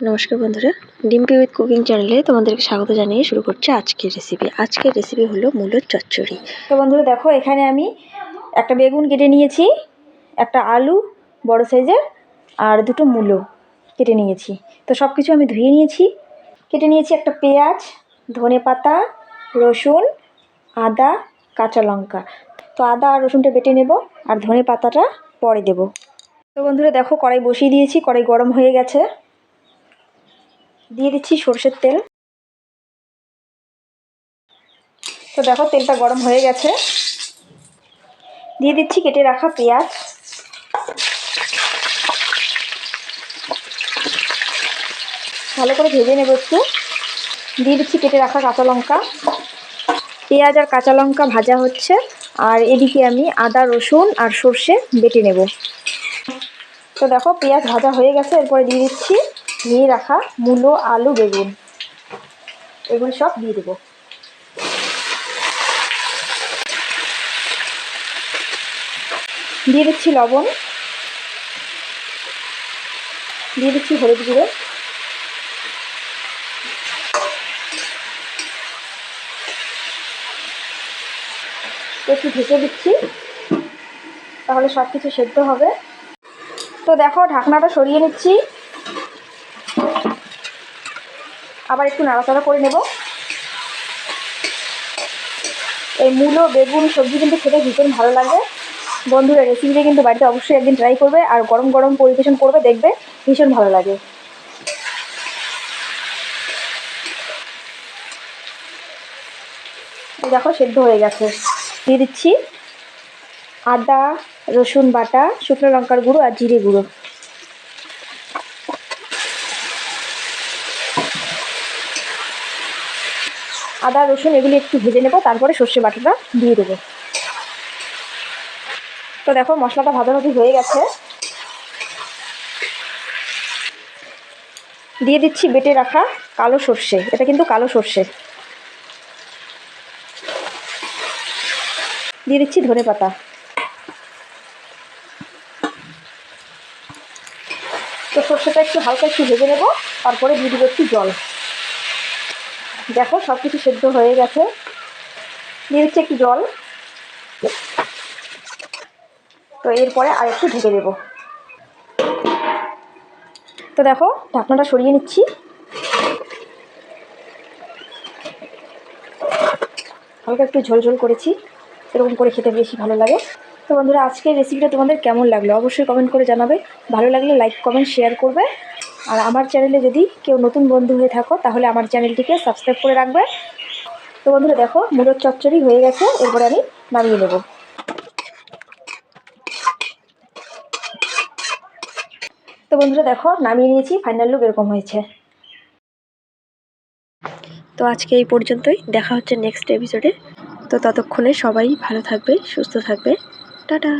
নমস্কার বন্ধুরা, Dimpy with cooking চ্যানেলে তোমাদেরকে স্বাগত জানিয়ে শুরু করছি আজকের রেসিপি আজকের রেসিপি হলো মূলোর চচ্চড়ি। তো বন্ধুরা, দেখো, এখানে আমি একটা বেগুন কেটে নিয়েছি, একটা আলু বড় সাইজের, আর দুটো মূলো কেটে নিয়েছি। তো সব কিছু আমি ধুয়ে নিয়েছি। কেটে নিয়েছি একটা পেঁয়াজ, ধনে পাতা, রসুন, আদা, কাঁচা লঙ্কা। তো আদা আর রসুনটা বেটে নেব, আর ধনে পাতাটা পরে দেব। তো বন্ধুরা, দেখো, কড়াই বসিয়ে দিয়েছি, কড়াই গরম হয়ে গেছে। দিয়ে দিচ্ছি সর্ষের তেল। তো দেখো, তেলটা গরম হয়ে গেছে। দিয়ে দিচ্ছি কেটে রাখা পেঁয়াজ। ভালো করে ভেজে নেব একটু। দিয়ে দিচ্ছি কেটে রাখা কাঁচা লঙ্কা। পেঁয়াজ আর কাঁচা লঙ্কা ভাজা হচ্ছে। আর এদিকে আমি আদা, রসুন আর সর্ষে বেটে নেব। তো দেখো, পেঁয়াজ ভাজা হয়ে গেছে। এরপরে দিয়ে দিচ্ছি নিয়ে রাখা মূলো, আলু, বেগুন। এগুলো সব দিয়ে দেবো। দিয়ে দিচ্ছি লবণ। দিয়ে দিচ্ছি হলুদ গুঁড়ো। একটু ঢেকে দিচ্ছি, তাহলে সব কিছু সেদ্ধ হবে। তো দেখো, ঢাকনাটা সরিয়ে নিচ্ছি। আবার একটু নাড়াচাড়া করে নেব। এই মূলো, বেগুন, সবজি কিন্তু খেতে ভীষণ ভালো লাগে। বন্ধুরা রেসিপিটা কিন্তু বাড়িতে অবশ্যই একদিন ট্রাই করবে আর গরম গরম পরিবেশন করবে, দেখবে ভীষণ ভালো লাগে। দেখো, সেদ্ধ হয়ে গেছে। দিয়ে দিচ্ছি আদা, রসুন বাটা, শুকনো লঙ্কার গুঁড়ো আর জিরে গুঁড়ো। আদা, রসুন এগুলি একটু ভেজে নেব, তারপরে সর্ষে বাটাটা দিয়ে দেবো। তো দেখো, মশলাটা ভাজাভাজি হয়ে গেছে। দিয়ে দিচ্ছি বেটে রাখা কালো সর্ষে, এটা কিন্তু কালো সর্ষে। দিয়ে দিচ্ছি ধনে পাতা। তো সর্ষেটা একটু হালকা একটু ভেজে নেব, তারপরে দিয়ে দেবো একটু জল। দেখো সব কিছু সেদ্ধ হয়ে গেছে। দিয়ে দিচ্ছি একটু জল। তো এরপরে আর একটু ঢেকে দেবো। তো দেখো, ঢাকনাটা সরিয়ে নিচ্ছি। হালকা একটু ঝোল ঝোল করেছি। এরকম করে খেতে বেশি ভালো লাগে। তো বন্ধুরা, আজকের রেসিপিটা তোমাদের কেমন লাগল? অবশ্যই কমেন্ট করে জানাবে। ভালো লাগলে লাইক কমেন্ট শেয়ার করবে। আর আমার চ্যানেলে যদি কেউ নতুন বন্ধু হয়ে থাকো, তাহলে আমার চ্যানেলটিকে সাবস্ক্রাইব করে রাখবে। তো বন্ধুরা দেখো মুরোর চচ্চড়ি হয়ে গেছে, এরপরে আমি নামিয়ে নেব। তো বন্ধুরা দেখো, নামিয়ে নিয়েছি ফাইনাল লুক এরকম হয়েছে। তো আজকে এই পর্যন্তই, দেখা হচ্ছে নেক্সট এপিসোডে তো ততক্ষণে সবাই ভালো থাকবে, সুস্থ থাকবে। টাটা!